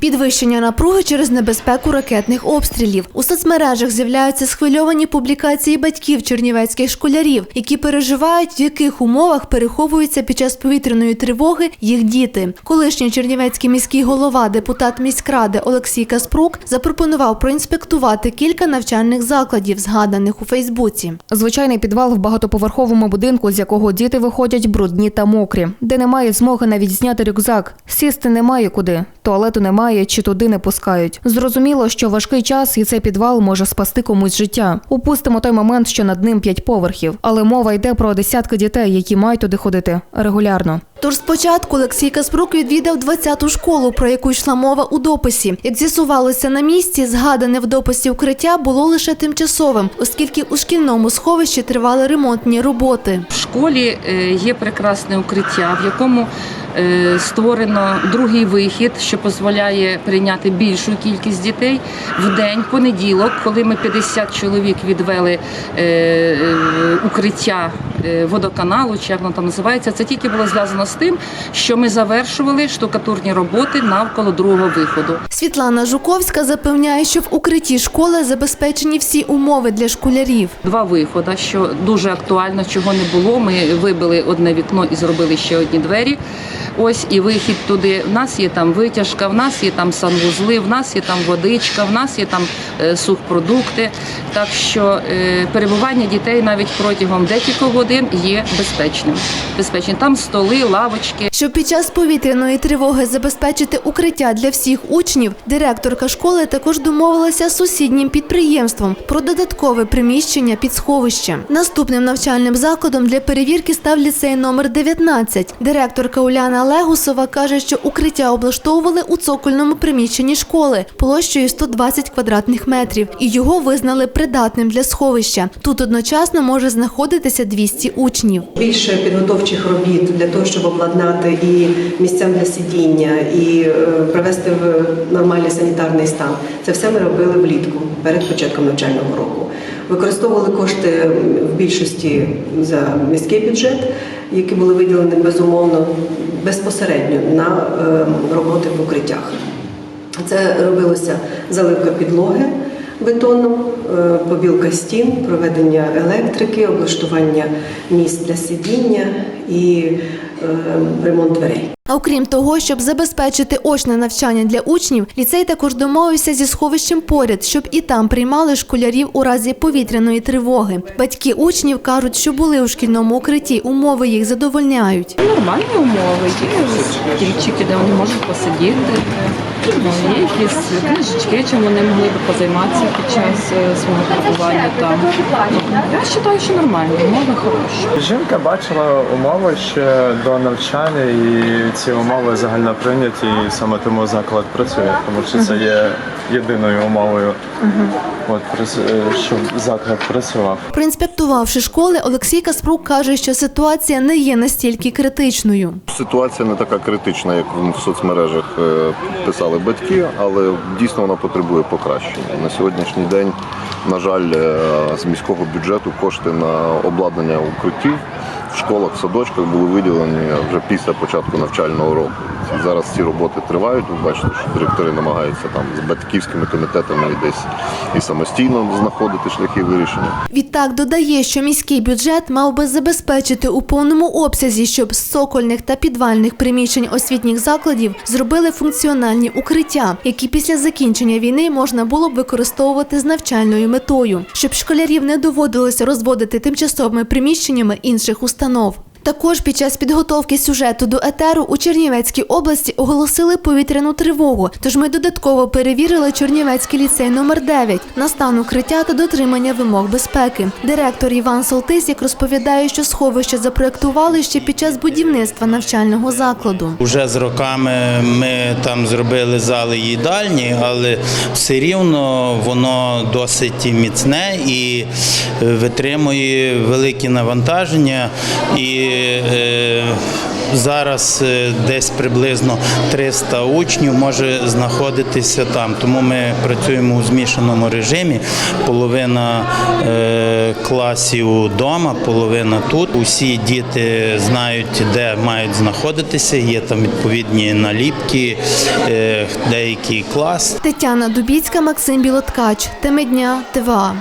Підвищення напруги через небезпеку ракетних обстрілів. У соцмережах з'являються схвильовані публікації батьків чернівецьких школярів, які переживають, в яких умовах переховуються під час повітряної тривоги їх діти. Колишній чернівецький міський голова, депутат міськради Олексій Каспрук запропонував проінспектувати кілька навчальних закладів, згаданих у Фейсбуці. Звичайний підвал в багатоповерховому будинку, з якого діти виходять брудні та мокрі, де немає змоги навіть зняти рюкзак. Сісти немає куди, туалету немає чи туди не пускають. Зрозуміло, що важкий час і цей підвал може спасти комусь життя. Упустимо той момент, що над ним п'ять поверхів, але мова йде про десятки дітей, які мають туди ходити регулярно. Тож спочатку Олексій Каспрук відвідав 20-ту школу, про яку йшла мова у дописі. Як з'ясувалося на місці, згадане в дописі укриття було лише тимчасовим, оскільки у шкільному сховищі тривали ремонтні роботи. В школі е, є прекрасне укриття, в якому створено другий вихід, що дозволяє прийняти більшу кількість дітей в день, понеділок, коли ми 50 чоловік відвели е, е, укриття е, водоканалу, чи як воно там називається. Це тільки було зв'язано з тим, що ми завершували штукатурні роботи навколо другого виходу. Світлана Жуковська запевняє, що в укритті школи забезпечені всі умови для школярів. Два виходи, що дуже актуально, чого не було. Ми вибили одне вікно і зробили ще одні двері. Ось і вихід туди. В нас є там витяжка, в нас є там санвузли, в нас є там водичка, в нас є там е, сухпродукти. Так що е, перебування дітей навіть протягом декількох годин є безпечним. Безпечним. Там столи, лавочки. Щоб під час повітряної тривоги забезпечити укриття для всіх учнів, директорка школи також домовилася з сусіднім підприємством про додаткове приміщення під сховище. Наступним навчальним закладом для перевірки став ліцей номер 19. Директорка Уляна Легусова каже, що укриття облаштовували у цокольному приміщенні школи площею 120 квадратних метрів, і його визнали придатним для сховища. Тут одночасно може знаходитися 200 учнів. Більше підготовчих робіт для того, щоб обладнати і місцям для сидіння, і е, привести в нормальний санітарний стан. Це все ми робили влітку перед початком навчального року. Використовували кошти в більшості за міський бюджет, які були виділені безумовно безпосередньо на е, роботи в укриттях. Це робилося заливка підлоги бетоном, е, побілка стін, проведення електрики, облаштування місць для сидіння і е, ремонт дверей. А окрім того, щоб забезпечити очне навчання для учнів, ліцей також домовився зі сховищем поряд, щоб і там приймали школярів у разі повітряної тривоги. Батьки учнів кажуть, що були у шкільному укритті, умови їх задовольняють. Нормальні умови, є кільчики, де вони можуть посидіти. Ну, є якісь книжечки, чим вони могли б позайматися під час е, свого перебування там. Я вважаю, що нормально, умови хороші. Жінка бачила умови ще до навчання, і ці умови загально прийняті, і саме тому заклад працює, тому що це є єдиною умовою, от, е, щоб заклад працював. Проінспектувавши школи, Олексій Каспрук каже, що ситуація не є настільки критичною. Ситуація не така критична, як в соцмережах е, писали батьки, але дійсно вона потребує покращення. На сьогоднішній день, на жаль, е, з міського бюджету кошти на обладнання укриттів в школах, в садочках були виділені вже після початку навчального року. Зараз ці роботи тривають. Ви бачите, що директори намагаються там з батьківськими комітетами десь і самостійно знаходити шляхи вирішення. Відтак додає, що міський бюджет мав би забезпечити у повному обсязі, щоб з цокольних та підвальних приміщень освітніх закладів зробили функціональні укриття, які після закінчення війни можна було б використовувати з навчальною метою, щоб школярів не доводилося розводити тимчасовими приміщеннями інших установ. Також під час підготовки сюжету до етеру у Чернівецькій області оголосили повітряну тривогу. Тож ми додатково перевірили Чернівецький ліцей номер 9 на стан укриття та дотримання вимог безпеки. Директор Іван Солтисік розповідає, що сховище запроектували ще під час будівництва навчального закладу. Уже з роками ми там зробили зали їдальні, але все рівно воно досить міцне і е, витримує великі навантаження. І зараз е, десь приблизно 300 учнів може знаходитися там. Тому ми працюємо у змішаному режимі. Половина е, класів вдома, половина тут. Усі діти знають, де мають знаходитися. Є там відповідні наліпки, е, деякий клас. Тетяна Дубіцька, Максим Білоткач. Теми дня ТВА.